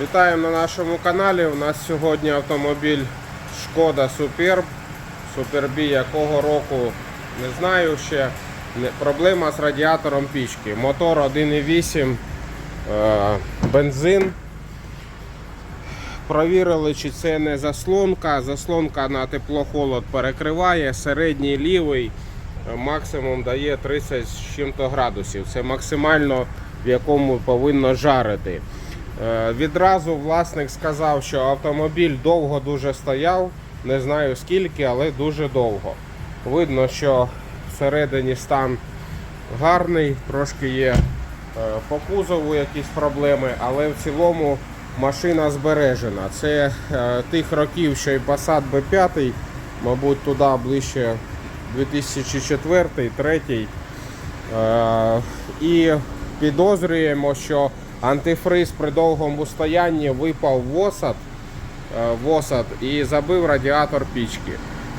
Вітаємо на нашому каналі. У нас сьогодні автомобіль Шкода Superb. Superb якого року не знаю ще. Проблема з радіатором пічки. Мотор 1,8 е, бензин. Провірили, чи це не заслонка. Заслонка на теплохолод перекриває. Середній лівий е, максимум дає 30 з чим-то градусів. Це максимально в якому повинно жарити. Е, Відразу власник сказав, що автомобіль довго дуже стояв. Не знаю скільки, але дуже довго. Видно, що всередині стан гарний, трошки є е, по кузову якісь проблеми, але в цілому машина збережена. Це е, тих років, що і Passat B5, мабуть, туди ближче 2004-2003. Е, І підозрюємо, що антифриз при довгому стоянні випав в осад, е, в осад і забив радіатор пічки.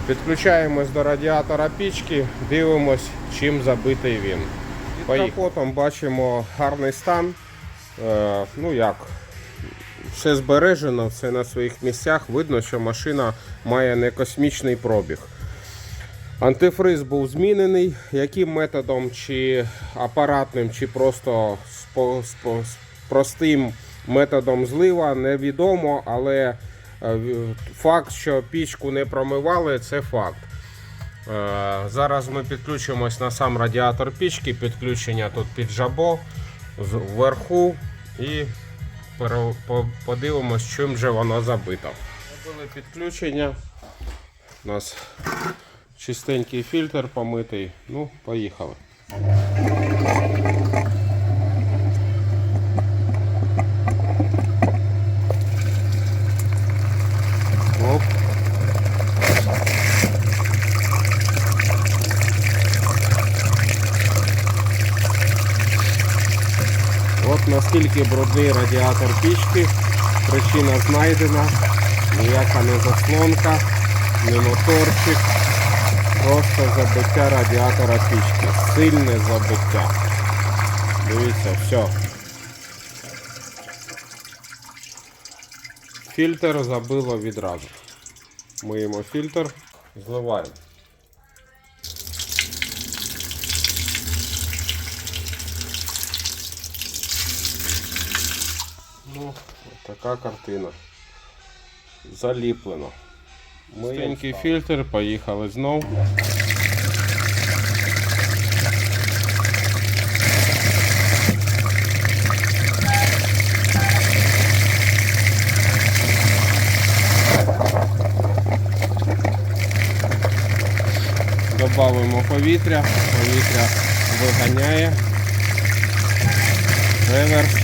Підключаємось до радіатора пічки, дивимось, чим забитий він. Під капотом бачимо гарний стан. Е, ну як, все збережено, все на своїх місцях. Видно, що машина має не космічний пробіг. Антифриз був змінений. Яким методом, чи апаратним, чи просто з простим методом злива, невідомо, але е, факт, що пічку не промивали, це факт. Е, Зараз ми підключимось на сам радіатор пічки, підключення тут під жабо вверху і подивимось, чим же воно забито. Зробили підключення. У нас чистенький фільтр помитий. Ну, поїхали. Наскільки брудний радіатор пічки. Причина знайдена. Ніяка не заслонка, не моторчик. Просто забиття радіатора пічки. Сильне забиття. Дивіться, все. Фільтр забило відразу. Миємо фільтр, зливаємо. Така картина. Заліплено. Миленький фільтр, поїхали знов. Добавимо повітря, повітря виганяє. Реверс.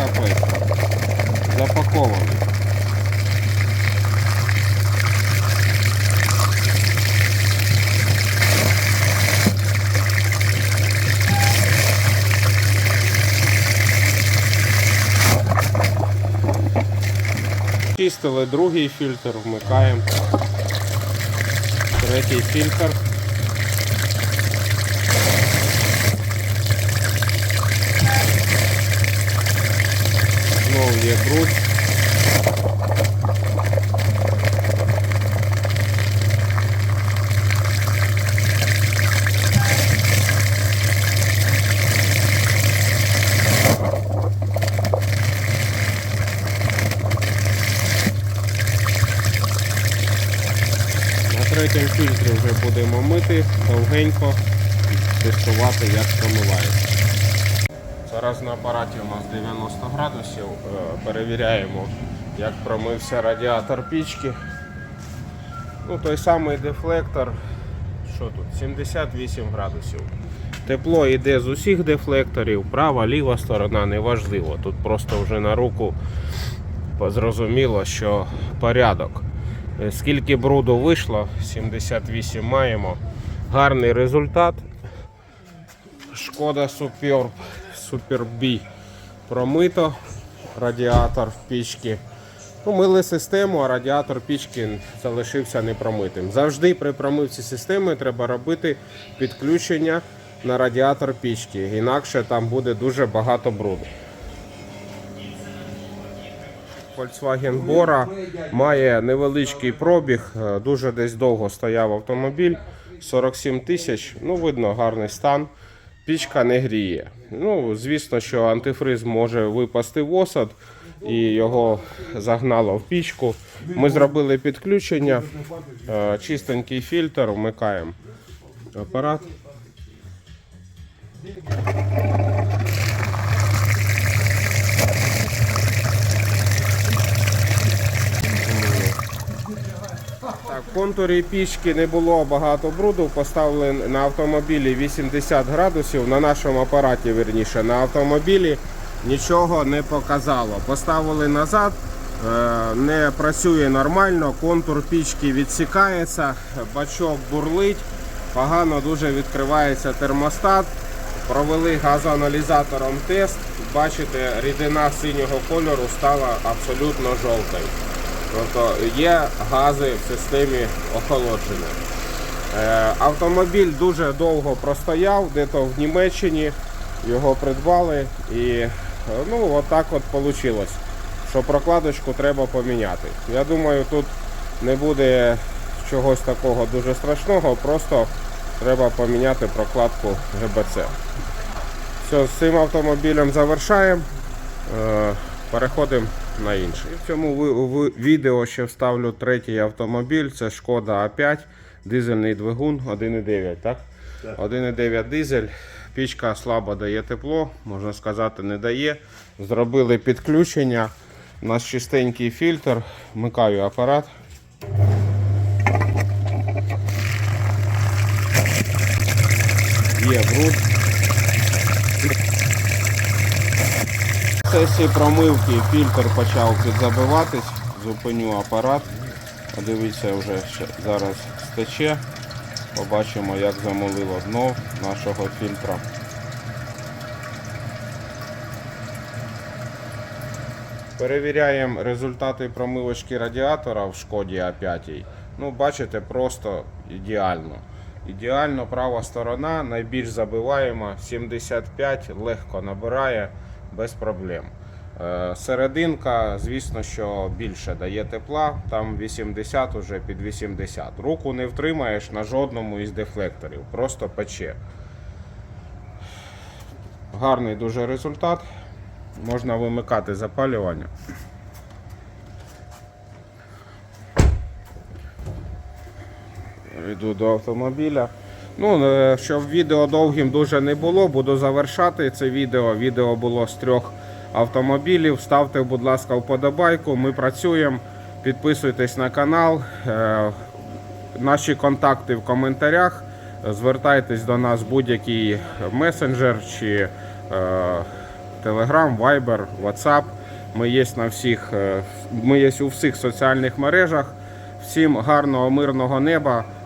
Капець. Запакований. Чистили другий фільтр, вмикаємо. Третій фільтр. На третьому фільтрі вже будемо мити довгенько, тестувати, як промивається. Зараз на апараті у нас 90 градусів. Е, Перевіряємо, як промився радіатор пічки. Ну, той самий дефлектор. Що тут? 78 градусів. Тепло йде з усіх дефлекторів, права, ліва сторона, неважливо. Тут просто вже на руку зрозуміло, що порядок. Е, Скільки бруду вийшло, 78 маємо. Гарний результат. Шкода Superb, B промито. Радіатор в пічки. Помили систему, а радіатор пічки залишився непромитим. Завжди при промивці системи треба робити підключення на радіатор пічки, інакше там буде дуже багато бруду. Volkswagen Bora має невеличкий пробіг, е, дуже десь довго стояв автомобіль. 47 тисяч, ну видно, гарний стан. Пічка не гріє. Ну, звісно, що антифриз може випасти в осад і його загнало в пічку. Ми зробили підключення, е, чистенький фільтр, вмикаємо апарат. Контурі пічки не було багато бруду. Поставили на автомобілі 80 градусів. На нашому апараті, верніше, на автомобілі нічого не показало. Поставили назад, е, не працює нормально, контур пічки відсікається, бачок бурлить, погано дуже відкривається термостат. Провели газоаналізатором тест. Бачите, рідина синього кольору стала абсолютно жовтою. Тобто є гази в системі охолодження. Е, автомобіль дуже довго простояв, де-то в Німеччині його придбали і ну, отак от вийшло, що прокладочку треба поміняти. Я думаю, тут не буде чогось такого дуже страшного, просто треба поміняти прокладку ГБЦ. Все, з цим автомобілем завершаємо. Е, Переходимо на інший. В цьому відео ще вставлю третій автомобіль. Це Шкода А5, дизельний двигун 1,9, так? 1,9 дизель. Пічка слабо дає тепло, можна сказати, не дає. Зробили підключення. У нас чистенький фільтр. Вмикаю апарат. Є бруд. Процесі промивки фільтр почав підзабиватись, зупиню апарат. Подивіться, вже зараз стече. Побачимо, як замолило дно нашого фільтра. Перевіряємо результати промивочки радіатора в шкоді А5. Ну, бачите, просто ідеально. Ідеально права сторона, найбільш забиваємо, 75 легко набирає без проблем. Е, Серединка, звісно, що більше дає тепла, там 80 уже під 80. Руку не втримаєш на жодному із дефлекторів, просто пече. Гарний дуже результат. Можна вимикати запалювання. Йду до автомобіля. Ну, е, щоб відео довгим дуже не було, буду завершати це відео. Відео було з трьох автомобілів. Ставте, будь ласка, вподобайку. Ми працюємо. Підписуйтесь на канал. Е, Наші контакти в коментарях. Звертайтесь до нас будь-який месенджер чи Telegram, Viber, WhatsApp. Ми є на всіх, е, ми є у всіх соціальних мережах. Всім гарного мирного неба.